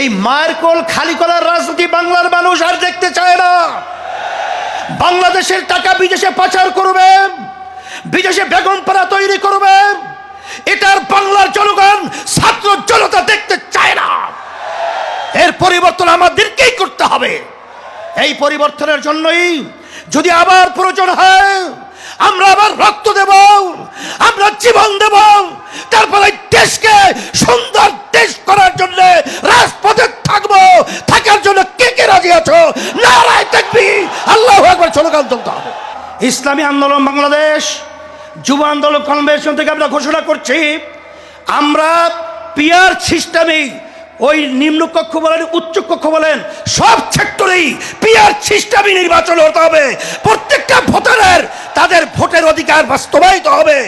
এই মায়ের কোল খালি করার রাজনীতি বাংলার মানুষ আর দেখতে চায় না। বাংলাদেশের টাকা বিদেশে পাচার করবে, বিদেশে বেগম পাড়া তৈরি করবে, এটার বাংলার জনগণ, ছাত্র জনতা দেখতে চায় না। এর পরিবর্তন আমাদেরকেই করতে হবে। এই পরিবর্তনের জন্যই যদি আবার প্রয়োজন হয়, আমরা আবার রক্ত দেব, আমরা জীবন দেব, তারপরে এই দেশকে সুন্দর দেশ করার জন্য রাজপথে থাকব থাকার জন্য কে কে রাজি আছো ইসলামী আন্দোলন বাংলাদেশ, যুব আন্দোলন কনভেনশন থেকে আমরা ঘোষণা করছি, আমরা পিয়ার সিস্টেমে ওই নিম্ন কক্ষ বলেন, উচ্চ কক্ষ বলেন, সব সেক্টরেই পিয়ার সিস্টেমই নির্বাচন হতে হবে। প্রত্যেকটা ভোটারের তাদের ভোটের অধিকার বাস্তবায়িত হবে।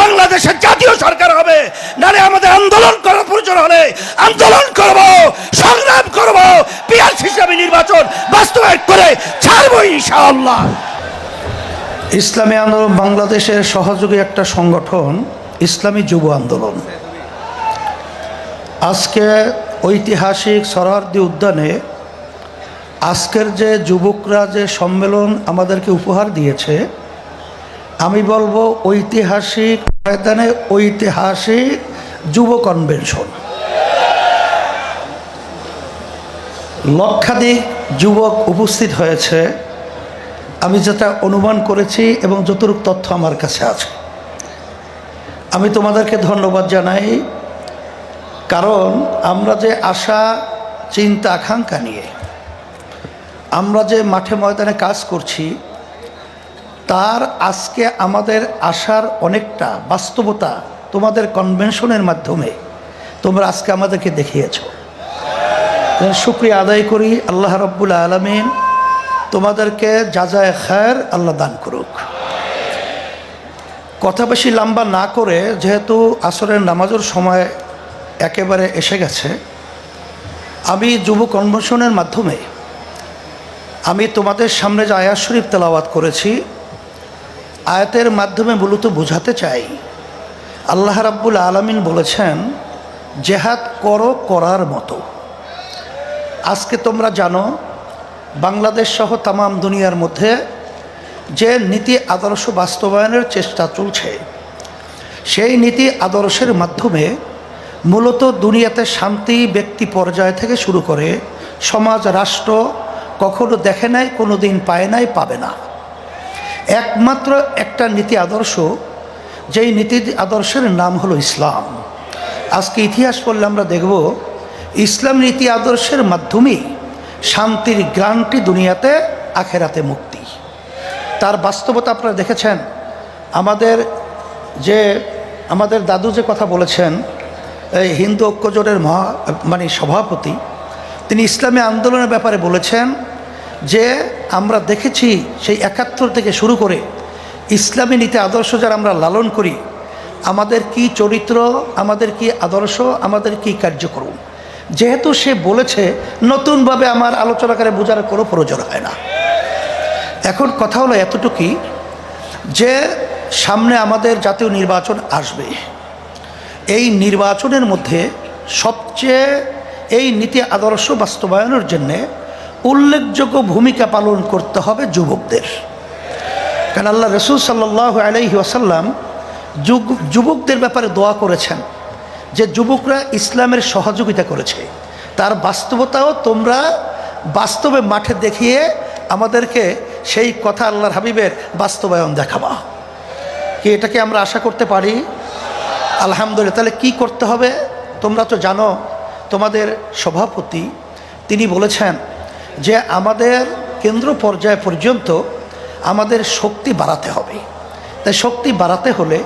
বাংলাদেশের জাতীয় সরকার হবে। নারে আমাদের আন্দোলন করার প্রয়োজন হলে আন্দোলন করব সংগ্রাম করব পিয়ার সিস্টেমে নির্বাচন বাস্তবায়ন করে ছাড়বো ইনশাআল্লাহ। ইসলামী আন্দোলন বাংলাদেশের সহযোগী একটা সংগঠন, ইসলামী যুব আন্দোলন। আজকে ঐতিহাসিক সরহার্দি উদ্যানে আজকের যে যুবকরা যে সম্মেলন আমাদেরকে উপহার দিয়েছে, আমি বলব ঐতিহাসিক ময়দানে ঐতিহাসিক যুব কনভেনশন। লক্ষাধিক যুবক উপস্থিত হয়েছে। আমি যেটা অনুমান করেছি এবং যতটুকু তথ্য আমার কাছে আছে। আমি তোমাদেরকে ধন্যবাদ জানাই, কারণ আমরা যে আশা, চিন্তা, আকাঙ্ক্ষা নিয়ে আমরা যে মাঠে ময়দানে কাজ করছি, তার আজকে আমাদের আশার অনেকটা বাস্তবতা তোমাদের কনভেনশনের মাধ্যমে তোমরা আজকে আমাদেরকে দেখিয়েছ। শুক্রিয়া আদায় করি, আল্লাহ রব্বুল আলমিন। তোমাদেরকে যা যায় খায়ের আল্লাহ দান করুক। কথা বেশি লম্বা না করে, যেহেতু আসরের নামাজের সময় একেবারে এসে গেছে, আমি যুব কনভেনশনের মাধ্যমে আমি তোমাদের সামনে যে আয়াত শরীফ তেলাওয়াত করেছি, আয়াতের মাধ্যমে মূলত বোঝাতে চাই। আল্লাহ রাব্বুল আলমিন বলেছেন, জেহাদ করো করার মতো। আজকে তোমরা জানো বাংলাদেশ সহ তামাম দুনিয়ার মধ্যে যে নীতি আদর্শ বাস্তবায়নের চেষ্টা চলছে, সেই নীতি আদর্শের মাধ্যমে মূলত দুনিয়াতে শান্তি, ব্যক্তি পর্যায় থেকে শুরু করে সমাজ, রাষ্ট্র কখনো দেখে নাই কোনো দিন পায় নাই, পাবে না। একমাত্র একটা নীতি আদর্শ, যেই নীতি আদর্শের নাম হলো ইসলাম। আজকে ইতিহাস পড়লে আমরা দেখব, ইসলাম নীতি আদর্শের মাধ্যমেই শান্তির গ্রান্টি দুনিয়াতে, আখেরাতে মুক্তি। তার বাস্তবতা আপনারা দেখেছেন। আমাদের যে, আমাদের দাদু যে কথা বলেছেন, এই হিন্দু ঐক্যজোটের মহা মানে সভাপতি, তিনি ইসলামী আন্দোলনের ব্যাপারে বলেছেন যে, আমরা দেখেছি সেই একাত্তর থেকে শুরু করে ইসলামী নীতি আদর্শ যারা আমরা লালন করি, আমাদের কি চরিত্র, আমাদের কি আদর্শ, আমাদের কি কার্যক্রম? যেহেতু সে বলেছে, নতুনভাবে আমার আলোচনাকারে বোঝার কোনো প্রয়োজন হয় না। এখন কথা হলো এতটুকুই যে সামনে আমাদের জাতীয় নির্বাচন আসবে। এই নির্বাচনের মধ্যে সবচেয়ে এই নীতি আদর্শ বাস্তবায়নের জন্যে উল্লেখযোগ্য ভূমিকা পালন করতে হবে যুবকদের। কারণ আল্লাহ রসুল সাল্লাহ আলাইহি আসাল্লাম যুবকদের ব্যাপারে দোয়া করেছেন। যে যুবকরা ইসলামের সহযোগিতা করেছে। তার বাস্তবতাও তোমরা বাস্তবে মাঠে দেখিয়ে আমাদেরকে সেই কথা আল্লাহর হাবিবের বাস্তবায়ন দেখাবা। কি এটাকে আমরা আশা করতে পারি? আলহামদুলিল্লাহ। তাহলে কি করতে হবে? তোমরা তো জানো, তোমাদের সভাপতি, তিনি বলেছেন যে আমাদের কেন্দ্র পর্যায় পর্যন্ত আমাদের শক্তি বাড়াতে হবে। তাই শক্তি বাড়াতে হলে